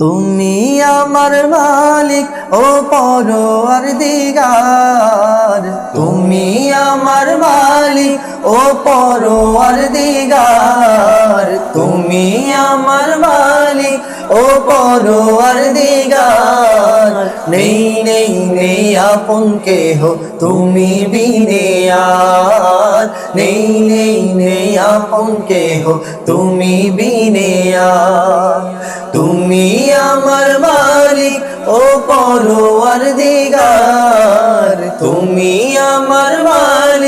তুমি আমার মালিক ও পরোয়ার দিগার। তুমি আমার মালিক ও পরোয়ার দিগার। তুমি আমার মালিক ও পরোয়ার দিগার। নেই নেই নেই আপন কেহ তুমি বিনে আর। নেই নেই নেই আপন কেহ তুমি বিনে আর। আমার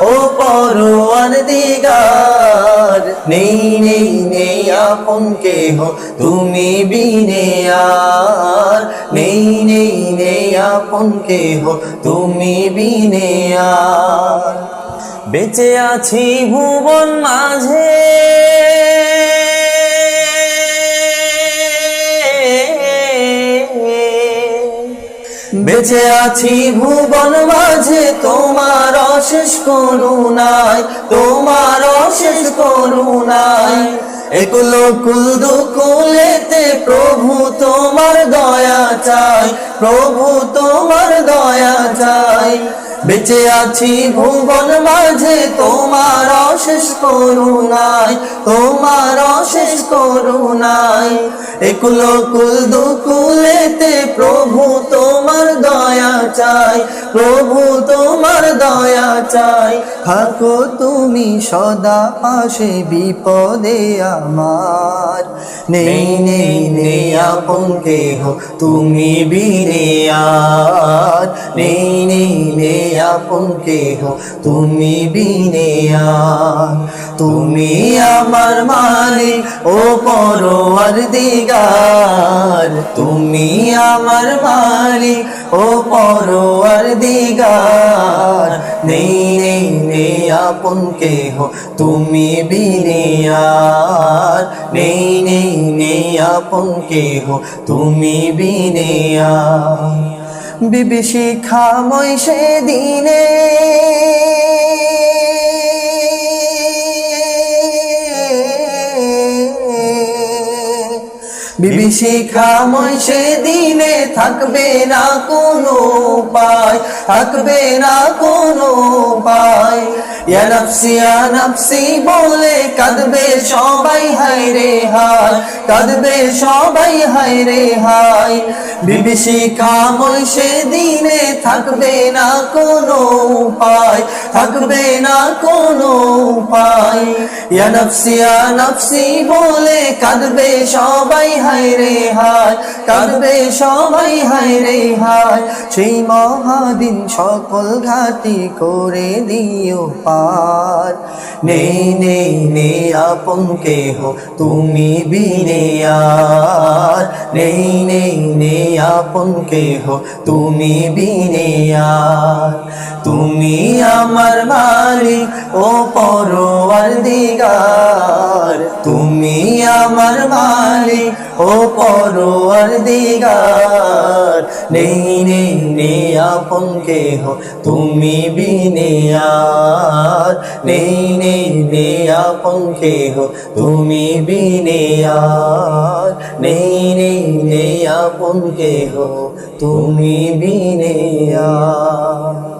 ও পরোয়ার দিগার। নেই নেই নেই আপন কেহ, তুমি বিনে আর। নেই নেই নেই আপন কেহ, তুমি বিনে আর। বেঁচে আছি ভুবন মাঝে। বেঁচে আছি ভুবন মাঝে। করুণায় তোমার অশেষ করুণায় এগুলো কুল দুকুলেতে প্রভু তোমার দয়া চাই, প্রভু তোমার দয়া চাই। বেঁচে আছি ভুবন মাঝে তোমার অশেষ করুণায় তোমার অশেষ করুণায়। একুলো কুল দুকুলেতে প্রভু তোমার দয়া চাই প্রভু তোমার দয়া চাই। থাকো তুমি সদা পাশে বিপদে আমার। নেই নেই নেই আপন কেহ তুমি বীরে আর। নেই নেই নেই আপন কেহ, তুমি বিনে তুমি আমার মালিক ও পরোয়ার দিগার। তুমি আমার মালিক ও পরোয়ার দিগার। নেই নেই নেই আপন কেহ, তুমি বিনে আর। নেই নেই নেই আপন কেহ, তুমি বিনে আর বিবিশি খাময় সেদিনে। বিবিসি খাময় সেদিনে থাকবে না কোনো পায় থাকবে না কোনো পায় ইয়া নফসি ইয়া নফসি বলে কাঁদবে সবাই হায় রে হায়, কাঁদবে সবাই হায় রে হায়। বিবিসি খাময় সেদিনে থাকবে না কোনো পায় থাকবে না কোনো পায় ইয়া নফসি বলে কাঁদবে সবাই হায় রে হায়, কাঁদবে সবাই হায় রে হায়। সেই মহাদিন সকল ঘাটি করে দিও পার। নেই নেই আপন কেহ? তুমি বিনে আর নেই নেই নে আপন কেহ? তুমি বিনে আর তুমি আমার মালিক ও পরোয়ার দিগার তুমি আমার মালিক ও পরোয়ার দিগার, নেই নেই আপন কেহ, তুমি বিনে আর নেই নেই আপন কেহ, তুমি বিনে আর নেই নেই আপন কেহ, তুমি বিনে আর